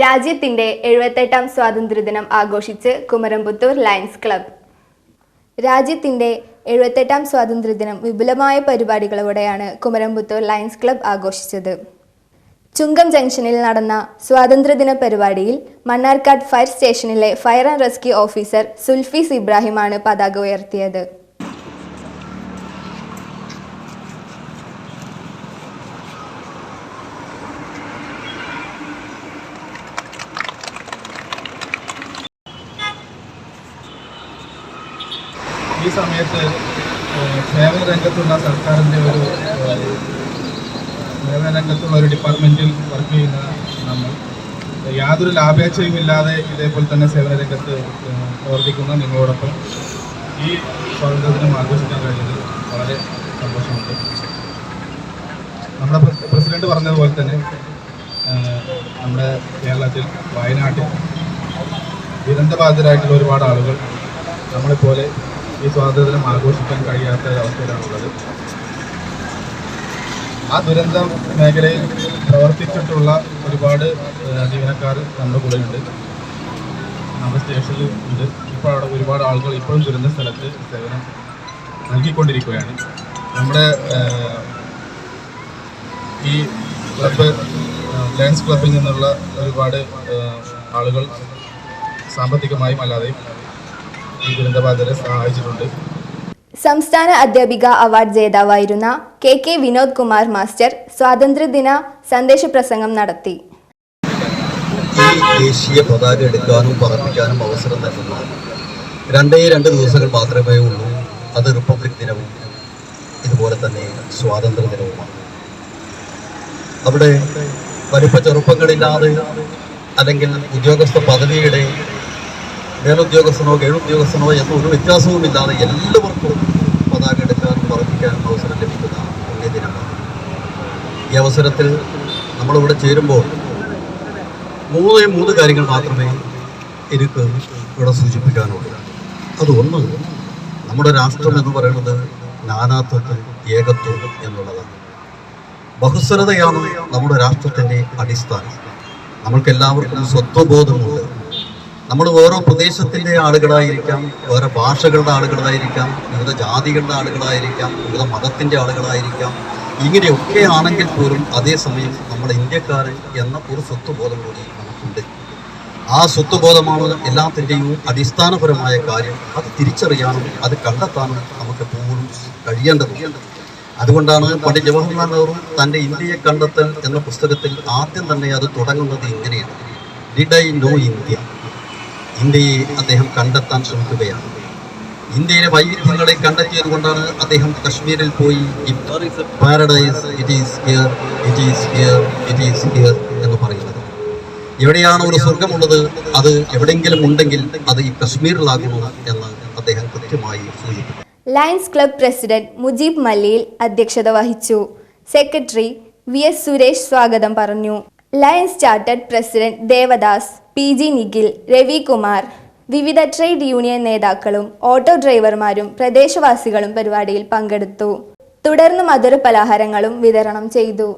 രാജ്യത്തിന്റെ എഴുപത്തെട്ടാം സ്വാതന്ത്ര്യദിനം ആഘോഷിച്ച് കുമരംപുത്തൂർ ലയൺസ് ക്ലബ്. രാജ്യത്തിന്റെ എഴുപത്തെട്ടാം സ്വാതന്ത്ര്യദിനം വിപുലമായ പരിപാടികളോടെയാണ് കുമരംപുത്തൂർ ലയൺസ് ക്ലബ് ആഘോഷിച്ചത്. ചുങ്കം ജംഗ്ഷനിൽ നടന്ന സ്വാതന്ത്ര്യദിന പരിപാടിയിൽ മണ്ണാർക്കാട് ഫയർ സ്റ്റേഷനിലെ fire and rescue officer Zulfis ഇബ്രാഹിമാണ് പതാക ഉയർത്തിയത്. ഈ സമയത്ത് സേവന രംഗത്തുള്ള സർക്കാരിന്റെ ഒരു സേവന രംഗത്തുള്ള ഒരു ഡിപ്പാർട്ട്മെന്റിൽ വർക്ക് ചെയ്യുന്ന നമ്മൾ യാതൊരു ലാഭേച്ഛയും ഇല്ലാതെ ഇതേപോലെ തന്നെ സേവന രംഗത്ത് പ്രവർത്തിക്കുന്ന നിങ്ങളോടൊപ്പം ഈ സ്വാതന്ത്ര്യദിനം ആഘോഷിക്കാൻ കഴിഞ്ഞത് വളരെ സന്തോഷമുണ്ട്. നമ്മുടെ പ്രസ്- പ്രസിഡന്റ് പറഞ്ഞതുപോലെ തന്നെ നമ്മുടെ കേരളത്തിൽ വയനാട്ടിൽ ദുരന്തബാധിതരായിട്ടുള്ള ഒരുപാട് ആളുകൾ നമ്മളെപ്പോലെ ഈ സ്വാതന്ത്ര്യം ആഘോഷിക്കാൻ കഴിയാത്ത ഒരവസ്ഥയിലാണുള്ളത് ആ ദുരന്ത മേഖലയിൽ പ്രവർത്തിച്ചിട്ടുള്ള ഒരുപാട് ജീവനക്കാർ നമ്മുടെ കൂടെയുണ്ട്. നമ്മുടെ സ്റ്റേഷനിൽ ഉണ്ട്. ഇപ്പോൾ അവിടെ ഒരുപാട് ആളുകൾ ഇപ്പോഴും ദുരന്ത സ്ഥലത്ത് സേവനം നൽകിക്കൊണ്ടിരിക്കുകയാണ്. നമ്മുടെ ഈ ക്ലബ്ബ് ലയൺസ് ക്ലബിൽ നിന്നുള്ള ഒരുപാട് ആളുകൾ സാമ്പത്തികമായും അല്ലാതെയും ഈ ദുരന്തബാധിതരെ സഹായിച്ചിട്ടുണ്ട്. സംസ്ഥാന അധ്യാപിക award ജേതാവായിരുന്ന K K Vinod Kumar master സ്വാതന്ത്ര്യദിന സന്ദേശ പ്രസംഗം നടത്തി ദേശീയ പതാക എടുക്കാനും പറപ്പിക്കാനും അവസരം നൽകുന്ന രണ്ടേ രണ്ട് ദിവസങ്ങൾ മാത്രമേ ഉള്ളൂ. അത് റിപ്പബ്ലിക് ദിനവും ഇതുപോലെ തന്നെ സ്വാതന്ത്ര്യ ദിനവുമാണ്. അവിടെ വലിപ്പ ചെറുപ്പങ്ങളില്ലാതെ അല്ലെങ്കിൽ ഉദ്യോഗസ്ഥ പദവിയുടെ മേലുദ്യോഗസ്ഥനോ കീഴുദ്യോഗസ്ഥനോ എന്ന ഒരു വ്യത്യാസവുമില്ലാതെ എല്ലാവർക്കും പതാക എടുക്കാൻ പറപ്പിക്കാനും അവസരം ലഭിക്കുന്ന പുണ്യ ദിനമാണ്. ഈ അവസരത്തിൽ നമ്മളിവിടെ ചേരുമ്പോൾ മൂന്നേ മൂന്ന് കാര്യങ്ങൾ മാത്രമേ എനിക്ക് ഇവിടെ സൂചിപ്പിക്കാനുള്ളൂ. അതൊന്ന് നമ്മുടെ രാഷ്ട്രം എന്ന് പറയുന്നത് നാനാത്വത്തിൽ ഏകത്വം എന്നുള്ളതാണ്. ബഹുസ്വരതയാണ് നമ്മുടെ രാഷ്ട്രത്തിന്റെ അടിസ്ഥാനം. നമ്മൾക്കെല്ലാവർക്കും സ്വത്വബോധമുണ്ട്. നമ്മൾ ഓരോ പ്രദേശത്തിന്റെ ആളുകളായിരിക്കാം വേറെ ഭാഷകളുടെ ആളുകളായിരിക്കാം വിവിധ ജാതികളുടെ ആളുകളായിരിക്കാം വിവിധ മതത്തിന്റെ ആളുകളായിരിക്കാം. ഇങ്ങനെയൊക്കെ ആണെങ്കിൽ പോലും അതേസമയം നമ്മൾ ഇന്ത്യക്കാരൻ എന്ന ഒരു സ്വത്വബോധം കൂടി നമുക്കുണ്ട്. ആ സ്വത്വബോധമാണ് എല്ലാത്തിന്റെയും അടിസ്ഥാനപരമായ കാര്യം. അത് തിരിച്ചറിയാനും അത് കണ്ടെത്താനും നമുക്ക് എപ്പോഴും കഴിയേണ്ടതുണ്ട്. അതുകൊണ്ടാണ് പണ്ഡിറ്റ് ജവഹർലാൽ നെഹ്റു തന്റെ ഇന്ത്യയെ കണ്ടെത്തൽ എന്ന പുസ്തകത്തിൽ ആദ്യം തന്നെ അത് തുടങ്ങുന്നത് ഇങ്ങനെയാണ്. ഡിഡ് ഐ നോ ഇന്ത്യ ഇന്ത്യയെ അദ്ദേഹം കണ്ടെത്താൻ ശ്രമിക്കുകയാണ്. ഇന്ത്യയിലെ വൈവിധ്യങ്ങളെ കണ്ടെത്തിയത് കൊണ്ടാണ് അദ്ദേഹം കശ്മീരിൽ പോയി paradise it is here it is here it is here എന്ന് പറയുന്നത്. എവിടെയാണ് ഒരു സ്വർഗമുള്ളത് അത് എവിടെയെങ്കിലും ഉണ്ടെങ്കിൽ അത് ഈ കശ്മീരിലാകുന്നു എന്ന് അദ്ദേഹം കൃത്യമായി സൂചിപ്പിച്ചു Lions club president Mujeeb Malliyil അധ്യക്ഷത വഹിച്ചു. സെക്രട്ടറി വി എസ് സുരേഷ് സ്വാഗതം പറഞ്ഞു. Lions chartered president Devadas P G Nikhil Ravikumar വിവിധ ട്രേഡ് യൂണിയൻ നേതാക്കളും ഓട്ടോ ഡ്രൈവർമാരും പ്രദേശവാസികളും പരിപാടിയിൽ പങ്കെടുത്തു. തുടർന്ന് മധുര പലഹാരങ്ങളും വിതരണം ചെയ്തു.